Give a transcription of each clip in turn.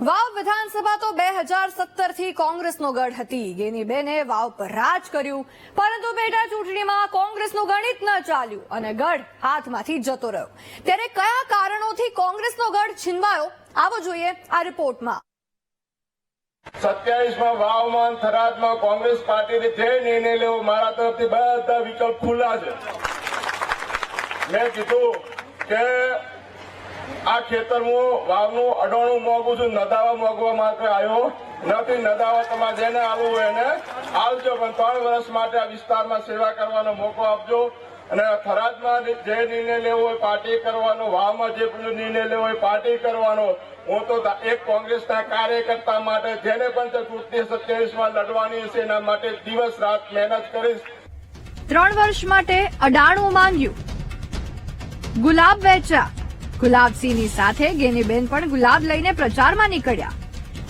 વાવ વિધાનસભા તો બે હજાર સત્તરથી કોંગ્રેસનો ગઢ હતી. ગેનીબેને વાવ પર રાજ કર્યું. પરંતુ પેટા ચૂંટણીમાં કોંગ્રેસનું ગણિત ન ચાલ્યું અને ગઢ હાથમાંથી જતો રહ્યો. ત્યારે કયા કારણોથી કોંગ્રેસનો ગઢ છીનવાયો? આવો જોઈએ આ રિપોર્ટમાં. સત્યાવીસમાં વાવમાં થરાદમાં કોંગ્રેસ પાર્ટીને જે નિર્ણય લેવો મારા તરફથી બધા વિકલ્પ ખુલ્લા છે. મેં કીધું કે આ ખેતરમાં વાવનું, અડોણું મોગું છું, નદાવા મોગવા માટે આવ્યો. નથી નદાવા, તમારે જેને આવવું એને આવજો, પણ ત્રણ વર્ષ માટે આ વિસ્તારમાં સેવા કરવાનો મોકો આપજો. અને થરાદમાં જે નિર્ણય લેવો હોય, પાર્ટી કરવાનો, વાવમાં જે નિર્ણય લેવો હોય, પાર્ટી કરવાનો, હું તો એક કોંગ્રેસના કાર્યકર્તા માટે જેને પણ ચૂંટણી સત્યાવીસમાં લડવાની હશે, એના માટે દિવસ રાત મહેનત કરીશ. ત્રણ વર્ષ માટે અડાણું માંગ્યું. ગુલાબ વેચ્યા ગુલાબસિંહની સાથે ગેનીબેન પણ ગુલાબ લઈને પ્રચારમાં નીકળ્યા.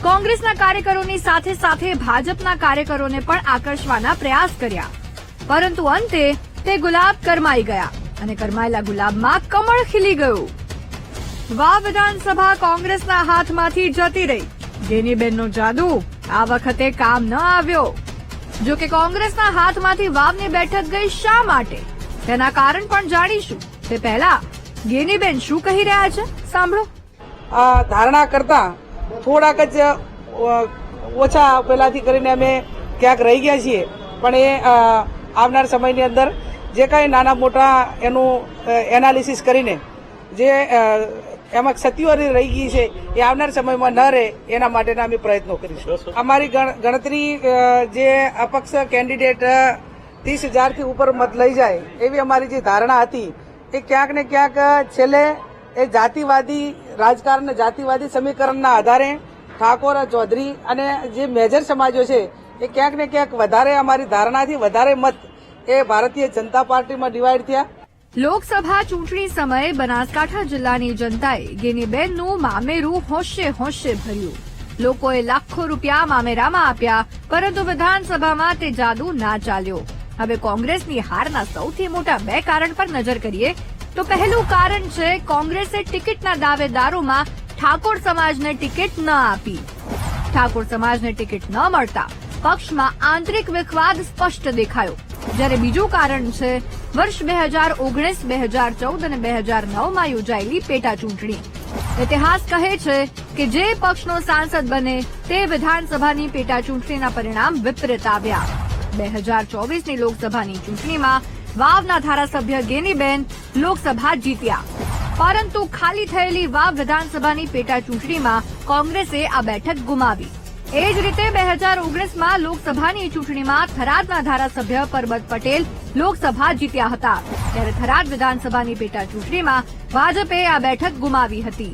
કોંગ્રેસના કાર્યકરોની સાથે સાથે ભાજપના કાર્યકરોને પણ આકર્ષવાના પ્રયાસ કર્યા. પરંતુ અંતે તે ગુલાબ કરમાઈ ગયા અને કરમાયેલા ગુલાબમાં કમળ ખીલી ગયું. વાવ વિધાનસભા કોંગ્રેસના હાથમાંથી જતી રહી. ગેનીબેનનો જાદુ આ વખતે કામ ન આવ્યો. જો કે કોંગ્રેસના હાથમાંથી વાવની બેઠક ગઈ શા માટે? તેના કારણ પણ જાણીશું. તે પહેલા ગેનીબેન શું કહી રહ્યા છે? સાંભળો. આ ધારણા કરતા થોડાક જ ઓછા પહેલાથી કરીને અમે ક્યાંક રહી ગયા છીએ. પણ એ આવનાર સમયની અંદર જે કાંઈ નાના મોટા એનું એનાલિસિસ કરીને જે એમાં ક્ષતિઓ રહી ગઈ છે, એ આવનાર સમયમાં ન રહે, એના માટેના અમે પ્રયત્નો કરીશું. અમારી ગણ- ગણતરી જે અપક્ષ કેન્ડિડેટ ત્રીસ હજારથી ઉપર મત લઈ જાય, એવી અમારી જે ધારણા હતી એ ક્યાંક ને ક્યાંક છેલ્લે એ જાતિવાદી રાજકારણ જાતિવાદી સમીકરણના આધારે ઠાકોર ચૌધરી અને જે મેજર સમાજો છે, એ ક્યાંક ને ક્યાંક વધારે અમારી ધારણાથી વધારે મત એ ભારતીય જનતા પાર્ટીમાં ડિવાઈડ થયા. લોકસભા ચૂંટણી સમયે બનાસકાંઠા જિલ્લાની જનતાએ ગેનીબેનનું મામેરું હોશે હોશે ભર્યું. લોકોએ લાખો રૂપિયા મામેરામાં આપ્યા, પરંતુ વિધાનસભામાં તે જાદુ ના ચાલ્યો. હવે કોંગ્રેસની હારના સૌથી મોટા બે કારણ પર નજર કરીએ તો પહેલું કારણ છે કોંગ્રેસે ટિકિટના દાવેદારોમાં ઠાકોર સમાજને ટિકિટ ન આપી. ઠાકોર સમાજને ટિકિટ ન મળતા પક્ષમાં આંતરિક વિખવાદ સ્પષ્ટ દેખાયો. જ્યારે બીજું કારણ છે વર્ષ બે હજાર ઓગણીસ, બે હજાર ચૌદ અને બે હજાર નવમાં યોજાયેલી પેટા ચૂંટણી ઇતિહાસ કહે છે કે જે પક્ષનો સાંસદ બને તે વિધાનસભાની પેટા ચૂંટણીના પરિણામ વિપરીત આવ્યા. બે હજાર ચોવીસની લોકસભાની ચૂંટણીમાં વાવના ધારાસભ્ય ગેનીબેન લોકસભા જીત્યા. પરંતુ ખાલી થયેલી વાવ વિધાનસભાની પેટા ચૂંટણીમાં કોંગ્રેસે આ બેઠક ગુમાવી. એ જ રીતે બે હજાર ઓગણીસમાં લોકસભાની ચૂંટણીમાં થરાદના ધારાસભ્ય પરબત પટેલ લોકસભા જીત્યા હતા. ત્યારે થરાદ વિધાનસભાની પેટા ચૂંટણીમાં ભાજપે આ બેઠક ગુમાવી હતી.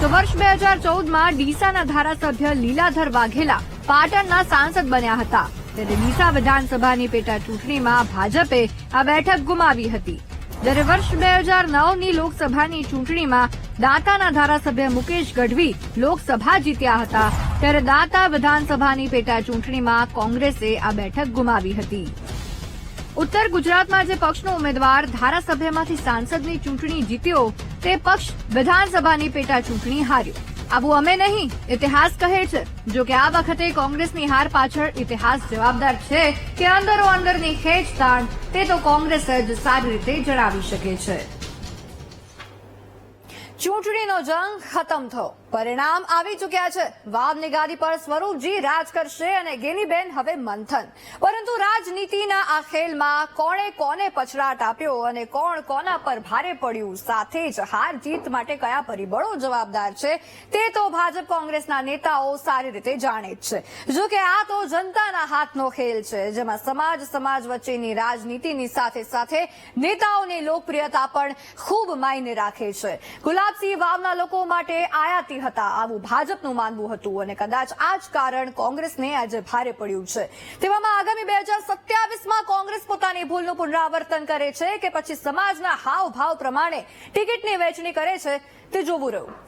તો વર્ષ બે હજાર ચૌદમાં ડીસાના ધારાસભ્ય લીલાધર વાઘેલા પાટણના સાંસદ બન્યા હતા. ત્યારે ડીસા વિધાનસભાની પેટા ચૂંટણીમાં ભાજપે આ બેઠક ગુમાવી હતી. જ્યારે વર્ષ બે હજાર નવની લોકસભાની ચૂંટણીમાં દાંતાના ધારાસભ્ય મુકેશ ગઢવી લોકસભા જીત્યા હતા, ત્યારે દાંતા વિધાનસભાની પેટા ચૂંટણીમાં કોંગ્રેસે આ બેઠક ગુમાવી હતી. ઉત્તર ગુજરાતમાં જે પક્ષનો ઉમેદવાર ધારાસભ્યમાંથી સાંસદની ચૂંટણી જીત્યો, તે પક્ષ વિધાનસભાની પેટા ચૂંટણી હાર્યો. આવું અમે નહીં, ઇતિહાસ કહે છે. જો કે આ વખતે કોંગ્રેસની હાર પાછળ ઇતિહાસ જવાબદાર છે કે અંદરો અંદરની ખેંચતાણ તે તો કોંગ્રેસ જ સારી રીતે જણાવી શકે છે. ચૂંટણીનો જંગ ખતમ થયો. પરિણામ આવી ચૂક્યા છે. વાવની ગાદી પર સ્વરૂપજી રાજ કરશે અને ગેનીબેન હવે મંથન. પરંતુ રાજનીતિના આ ખેલમાં કોણે કોને પછડાટ આપ્યો અને કોણ કોના પર ભારે પડ્યું? સાથે જ હાર જીત માટે કયા પરિબળો જવાબદાર છે? તે તો ભાજપ કોંગ્રેસના નેતાઓ સારી રીતે જાણે જ છે. જો કે આ તો જનતાના હાથનો ખેલ છે, જેમાં સમાજ સમાજ વચ્ચેની રાજનીતિની સાથે સાથે નેતાઓની લોકપ્રિયતા પણ ખૂબ માયને રાખે છે. ગુલાબસિંહ વાવના લોકો માટે આયાતી હતા. આવું ભાજપનું માનવું હતું અને કદાચ આ જ કારણ કોંગ્રેસને આજે ભારે પડ્યું છે. તેવામાં આગામી બે હજાર સત્યાવીસમાં કોંગ્રેસ પોતાની ભૂલનું પુનરાવર્તન કરે છે કે પછી સમાજના હાવભાવ પ્રમાણે ટિકિટની વહેંચણી કરે છે તે જોવું રહ્યું.